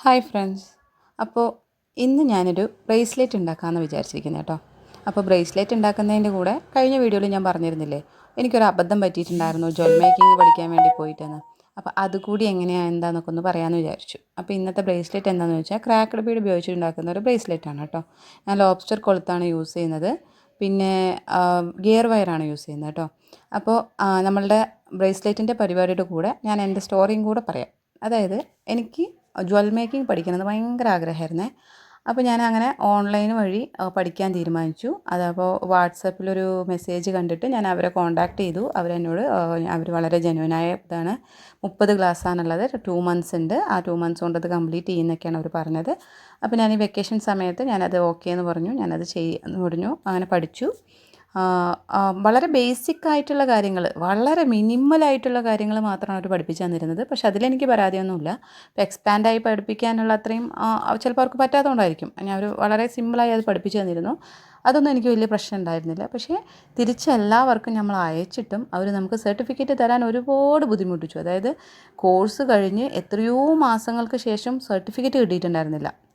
Hi friends. അപ്പോൾ ഇന്ന് ഞാനൊരു ബ്രേസ്ലെറ്റ് ഉണ്ടാക്കാമെന്ന് വിചാരിച്ചിരിക്കുന്നത് കേട്ടോ. അപ്പോൾ ബ്രേസ്ലെറ്റ് ഉണ്ടാക്കുന്നതിന്റെ കൂടെ കഴിഞ്ഞ വീഡിയോയിൽ ഞാൻ പറഞ്ഞിരുന്നില്ലേ എനിക്കൊരു അബദ്ധം പറ്റിയിട്ടുണ്ടായിരുന്നു ജ്വൽ മേക്കിംഗ് പഠിക്കാൻ വേണ്ടി പോയിട്ടെന്ന്. അപ്പോൾ അതുകൂടി എങ്ങനെയാണ് എന്താണെന്നൊക്കെ ഒന്ന് പറയാമെന്ന് വിചാരിച്ചു. അപ്പോൾ ഇന്നത്തെ ബ്രേസ്ലെറ്റ് എന്താണെന്ന് വെച്ചാൽ ക്രാക്കഡ് ബീഡ് ഉപയോഗിച്ചുണ്ടാക്കുന്ന ഒരു ബ്രേസ്ലെറ്റ് ആണ് കേട്ടോ. ഞാൻ ലോബ്സ്റ്റർ കൊളുത്താണ് യൂസ് ചെയ്യുന്നത്. പിന്നെ ഗിയർ വയറാണ് യൂസ് ചെയ്യുന്നത് കേട്ടോ. അപ്പോൾ നമ്മളുടെ ബ്രേസ്ലെറ്റിന്റെ പരിപാടിയുടെ കൂടെ ഞാൻ എന്റെ സ്റ്റോറിയും കൂടെ പറയാം. അതായത് എനിക്ക് ജ്വൽ മേക്കിംഗ് പഠിക്കണമെന്ന് ഭയങ്കര ആഗ്രഹമായിരുന്നേ. അപ്പോൾ ഞാൻ അങ്ങനെ ഓൺലൈൻ വഴി പഠിക്കാൻ തീരുമാനിച്ചു. അതപ്പോൾ വാട്സപ്പിലൊരു മെസ്സേജ് കണ്ടിട്ട് ഞാൻ അവരെ കോൺടാക്റ്റ് ചെയ്തു. അവരെന്നോട് അവർ വളരെ ജനുവനായ ഇതാണ്. മുപ്പത് ക്ലാസ്സാണുള്ളത്. ടു മന്ത്സ് ഉണ്ട്. ആ ടു മന്ത്സ് കൊണ്ട് അത് കംപ്ലീറ്റ് ചെയ്യുന്നൊക്കെയാണ് അവർ പറഞ്ഞത്. അപ്പോൾ ഞാൻ ഈ വെക്കേഷൻ സമയത്ത് ഞാനത് ഓക്കെ എന്ന് പറഞ്ഞു. ഞാനത് ചെയ്യ പറഞ്ഞു. അങ്ങനെ പഠിച്ചു. വളരെ ബേസിക് ആയിട്ടുള്ള കാര്യങ്ങൾ വളരെ മിനിമൽ ആയിട്ടുള്ള കാര്യങ്ങൾ മാത്രമാണ് അവർ പഠിപ്പിച്ചു തന്നിരുന്നത്. പക്ഷെ അതിലെനിക്ക് പരാതിയൊന്നുമില്ല. ഇപ്പോൾ എക്സ്പാൻഡായി പഠിപ്പിക്കാനുള്ള അത്രയും ചിലപ്പോൾ അവർക്ക് പറ്റാത്തതുകൊണ്ടായിരിക്കും. ഞാൻ അവർ വളരെ സിമ്പിളായി അത് പഠിപ്പിച്ചു തന്നിരുന്നു. അതൊന്നും എനിക്ക് വലിയ പ്രശ്നം ഉണ്ടായിരുന്നില്ല. പക്ഷേ തിരിച്ച് എല്ലാവർക്കും നമ്മൾ അയച്ചിട്ടും അവർ നമുക്ക് സർട്ടിഫിക്കറ്റ് തരാൻ ഒരുപാട് ബുദ്ധിമുട്ടിച്ചു. അതായത് കോഴ്സ് കഴിഞ്ഞ് എത്രയോ മാസങ്ങൾക്ക് ശേഷം സർട്ടിഫിക്കറ്റ് കിട്ടിയിട്ടുണ്ടായിരുന്നില്ല.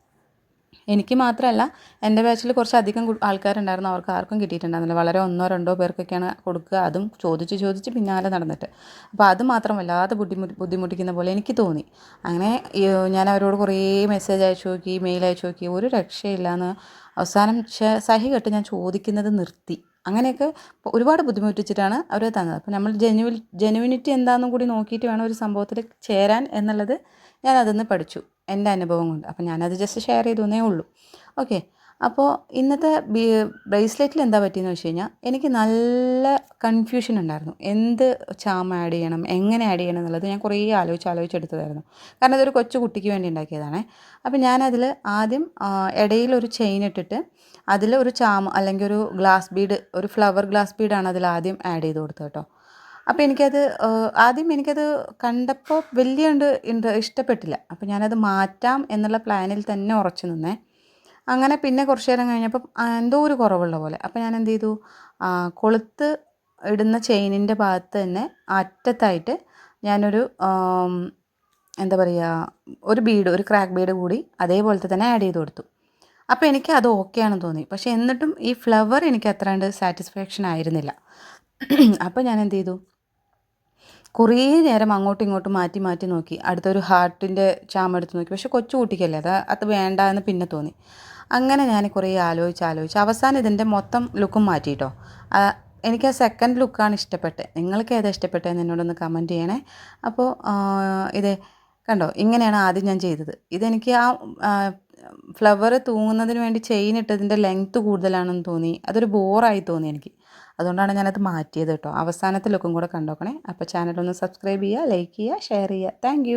എനിക്ക് മാത്രമല്ല എന്റെ ബാച്ചിൽ കുറച്ചധികം ആൾക്കാരുണ്ടായിരുന്നു. അവർക്ക് ആർക്കും കിട്ടിയിട്ടുണ്ടായിരുന്നില്ല. വളരെ ഒന്നോ രണ്ടോ പേർക്കൊക്കെയാണ് കൊടുക്കുക. അതും ചോദിച്ച് ചോദിച്ച് പിന്നാലെ നടന്നിട്ട്. അപ്പോൾ അത് മാത്രം വല്ലാതെ ബുദ്ധിമുട്ട് ബുദ്ധിമുട്ടിക്കുന്ന പോലെ എനിക്ക് തോന്നി. അങ്ങനെ ഞാൻ അവരോട് കുറേ മെസ്സേജ് അയച്ചു നോക്കി മെയിൽ അയച്ചു നോക്കി. ഒരു രക്ഷയില്ലാന്ന് അവസാനം ശ- സഹി കെട്ട് ഞാൻ ചോദിക്കുന്നത് നിർത്തി. അങ്ങനെയൊക്കെ ഒരുപാട് ബുദ്ധിമുട്ടിച്ചിട്ടാണ് അവർ തന്നത്. അപ്പോൾ നമ്മൾ ജെനുവിൽ ജെനുവിനിറ്റി എന്താണെന്നും കൂടി നോക്കിയിട്ട് വേണം ഒരു സംഭവത്തിൽ ചേരാൻ എന്നുള്ളത് ഞാൻ പഠിച്ചു. എന്റെ അനുഭവം കൊണ്ട്. അപ്പോൾ ഞാനത് ജസ്റ്റ് ഷെയർ ചെയ്തു എന്നേ ഉള്ളൂ. ഓക്കെ അപ്പോൾ ഇന്നത്തെ ബ്രേസ്ലെറ്റിൽ എന്താ പറ്റിയെന്ന് വെച്ച് കഴിഞ്ഞാൽ എനിക്ക് നല്ല കൺഫ്യൂഷൻ ഉണ്ടായിരുന്നു. എന്ത് ചാമ ആഡ് ചെയ്യണം എങ്ങനെ ആഡ് ചെയ്യണം എന്നുള്ളത് ഞാൻ കുറേ ആലോചിച്ച് ആലോചിച്ചെടുത്തതായിരുന്നു കാരണം ഇതൊരു കൊച്ചു കുട്ടിക്ക് വേണ്ടി ഉണ്ടാക്കിയതാണേ. അപ്പോൾ ഞാനതിൽ ആദ്യം ഇടയിൽ ഒരു ചെയിൻ ഇട്ടിട്ട് അതിൽ ഒരു ചാമ അല്ലെങ്കിൽ ഒരു ഗ്ലാസ് ബീഡ് ഒരു ഫ്ലവർ ഗ്ലാസ് ബീഡാണ് അതിൽ ആദ്യം ആഡ് ചെയ്ത് കൊടുത്തത് കേട്ടോ. അപ്പോൾ എനിക്കത് ആദ്യം എനിക്കത് കണ്ടപ്പോൾ വലിയ ഉണ്ട് ഇഷ്ടപ്പെട്ടില്ല. അപ്പോൾ ഞാനത് മാറ്റാം എന്നുള്ള പ്ലാനിൽ തന്നെ ഉറച്ചു നിന്നേ. അങ്ങനെ പിന്നെ കുറച്ച് നേരം കഴിഞ്ഞപ്പം എന്തോ ഒരു കുറവുള്ള പോലെ. അപ്പോൾ ഞാൻ എന്ത് ചെയ്തു? കൊളുത്ത് ഇടുന്ന ചെയിനിന്റെ ഭാഗത്ത് തന്നെ അറ്റത്തായിട്ട് ഞാനൊരു എന്താ പറയുക ഒരു ബീഡ് ഒരു ക്രാക്ക് ബീഡ് കൂടി അതേപോലത്തെ തന്നെ ആഡ് ചെയ്ത് കൊടുത്തു. അപ്പോൾ എനിക്ക് അത് ആണെന്ന് തോന്നി. പക്ഷേ എന്നിട്ടും ഈ ഫ്ലവർ എനിക്ക് അത്രണ്ട് സാറ്റിസ്ഫാക്ഷൻ ആയിരുന്നില്ല. അപ്പോൾ ഞാൻ എന്ത് ചെയ്തു? കുറേ നേരം അങ്ങോട്ടും ഇങ്ങോട്ടും മാറ്റി മാറ്റി നോക്കി. അടുത്തൊരു ഹാർട്ടിന്റെ ചാമ എടുത്ത് നോക്കി. പക്ഷെ കൊച്ചു കുട്ടിക്കല്ലേ അത്? അത് വേണ്ട എന്ന് പിന്നെ തോന്നി. അങ്ങനെ ഞാൻ കുറേ ആലോചിച്ച് ആലോചിച്ച് അവസാനം ഇതിന്റെ മൊത്തം ലുക്കും മാറ്റിയിട്ടോ എനിക്ക് ആ സെക്കൻഡ് ലുക്കാണ് ഇഷ്ടപ്പെട്ടത്. നിങ്ങൾക്ക് ഏതാ ഇഷ്ടപ്പെട്ടതെന്ന് എന്നോടൊന്ന് കമന്റ് ചെയ്യണേ. അപ്പോൾ ഇത് കണ്ടോ? ഇങ്ങനെയാണ് ആദ്യം ഞാൻ ചെയ്തത്. ഇതെനിക്ക് ആ ഫ്ലവർ തൂങ്ങുന്നതിന് വേണ്ടി ചെയിൻ ഇട്ടതിന്റെ ലെങ്ത്ത് കൂടുതലാണെന്ന് തോന്നി. അതൊരു ബോറായി തോന്നി എനിക്ക്. അതുകൊണ്ടാണ് ഞാനത് മാറ്റിയത് കേട്ടോ. അവസാനത്തെ ലുക്കും കൂടെ കണ്ടോക്കണേ. അപ്പോൾ ചാനലൊന്ന് സബ്സ്ക്രൈബ് ചെയ്യുക ലൈക്ക് ചെയ്യുക ഷെയർ ചെയ്യുക. താങ്ക്